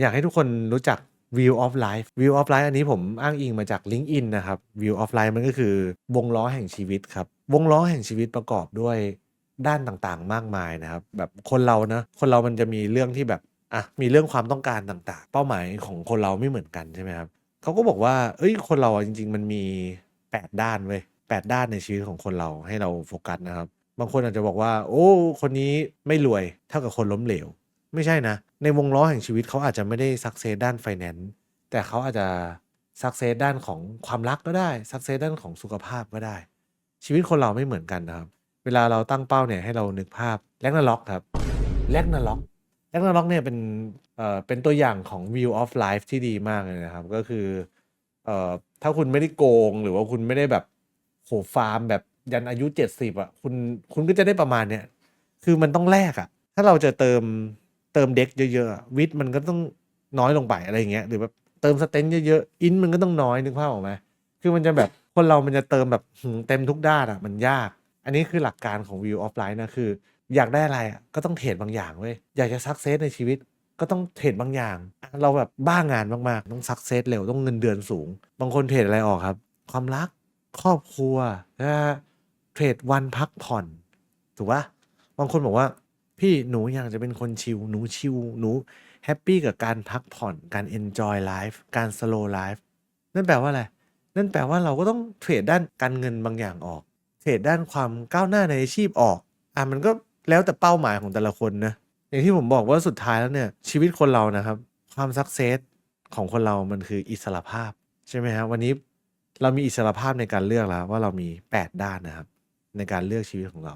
อยากให้ทุกคนรู้จัก View of Life View of Life อันนี้ผมอ้างอิงมาจาก LinkedIn นะครับ View of Life มันก็คือวงล้อแห่งชีวิตครับ วงล้อแห่งชีวิตประกอบด้วยด้านต่างๆ มากมายนะครับ แบบคนเรานะคนเรามันจะมีเรื่องที่แบบอะมีเรื่องความต้องการต่างๆ เป้าหมายของคนเราไม่เหมือนกันใช่ไหมครับเขาก็บอกว่า เอ้ยคนเราอะจริง ๆ มันมี 8 ด้านเว้ยแปดด้านในชีวิตของคนเราให้เราโฟกัสนะครับ บางคนอาจจะบอกว่า โอ้ คนนี้ไม่รวยเท่ากับคนล้มเหลว ไม่ใช่นะ ในวงล้อแห่งชีวิตเขาอาจจะไม่ได้สักเซสด้านไฟแนนซ์แต่เขาอาจจะสักเซสด้านของความรักก็ได้สักเซสด้านของสุขภาพก็ได้ ชีวิตคนเราไม่เหมือนกันนะครับ เวลาเราตั้งเป้าเนี่ยให้เรานึกภาพแลกนาล็อกครับแลกนาล็อกแลกนาล็อกเนี่ยเป็นเอ่อเป็นตัวอย่างของ view of life ที่ดีมากเลยนะครับ ก็คือเอ่อถ้าคุณไม่ได้โกงหรือว่าคุณไม่ได้แบบโหฟาร์มแบบยันอายุ 70อะคุณคุณก็จะได้ประมาณเนี้ยคือมันต้องแลกอะถ้าเราจะเติม ติมเด็กเยอะๆวิทมันก็ต้องน้อยลงไปอะไรอย่างเงี้ยหรือแบบเติมสเตนเยอะๆอินมันก็ต้องน้อยนึกภาพออกไหมคือมันจะแบบคนเรามันจะเติมแบบเต็มทุกด้านอะมันยาก อันนี้คือหลักการของ view of life นะคือ อยากได้อะไรอะก็ต้องเทรดบางอย่างเว้ยอยากจะซักเซสในชีวิตก็ต้องเทรดบางอย่าง เราแบบบ้างานมากๆ ต้องซักเซสเร็วต้องเงินเดือนสูง บางคนเทรดอะไรออกครับ ความรักครอบครัวนะฮะเทรดวันพักผ่อน ถูกปะบางคนบอกว่า พี่หนูอยากจะเป็นคนชิลหนูชิลหนูแฮปปี้กับการพักผ่อนการ enjoy life การ slow life นั่นแปลว่าอะไร นั่นแปลว่าเราก็ต้องเทรดด้านการเงินบางอย่างออก เทรดด้านความก้าวหน้าในอาชีพออก อะมันก็แล้วแต่เป้าหมายของแต่ละคนนะอย่างที่ผมบอกว่าสุดท้ายแล้วเนี่ยชีวิตคนเรานะครับ ความสักเซสของคนเรามันคืออิสระภาพ ใช่ไหมครับวันนี้เรามีอิสระภาพในการเลือกแล้วว่าเรามี 8 ด้านนะครับ ในการเลือกชีวิตของเรา